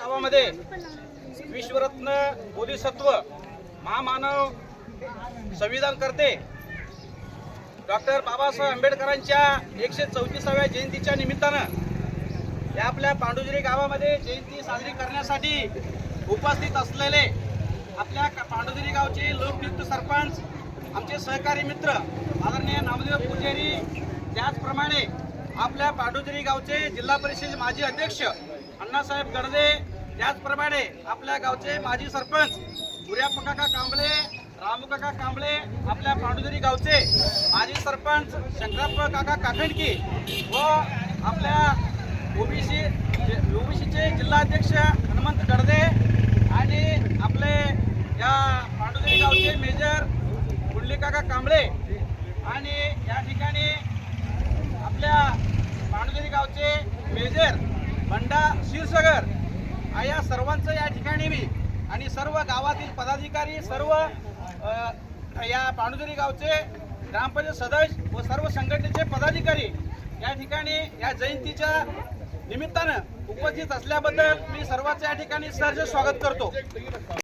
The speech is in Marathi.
गावामध्ये विश्वरत्न बोधिसत्व महामानव संविधान करते. डॉक्टर बाबासाहेब आंबेडकरांच्या एकशे चौतीसाव्या जयंतीच्या निमित्तानं या आपल्या पांडुजरी गावामध्ये जयंती साजरी करण्यासाठी उपस्थित असलेले आपल्या पांडुजरी गावचे लोकनियुक्त सरपंच आमचे सहकारी मित्र आदरणीय नामदेव पुजारी त्याचप्रमाणे आपल्या पांडुजरी गावचे जिल्हा परिषद माजी अध्यक्ष अण्णासाहेब गडदे त्याचप्रमाणे आपल्या गावचे माजी सरपंच सूर्याप्पा कांबळे रामूकाका कांबळे आपल्या पांडुदरी गावचे माजी सरपंच शंकरप्पा काका काकणकी व आपल्या ओबीसी ओबीसीचे जिल्हाध्यक्ष हनुमंत गडदे आणि आपले या पांडुदरी गावचे मेजर कुंडलीकाका कांबळे आणि या ठिकाणी आपल्या पांडुदरी गावचे मेजर बंडा क्षीरसागर. या सर्वांचं या ठिकाणी मी आणि सर्व गावातील पदाधिकारी सर्व या पांडुगिरी गावचे ग्रामपंचायत सदस्य व सर्व संघटनेचे पदाधिकारी या ठिकाणी या जयंतीच्या निमित्तानं उपस्थित असल्याबद्दल मी सर्वांचं या ठिकाणी सहज स्वागत करतो.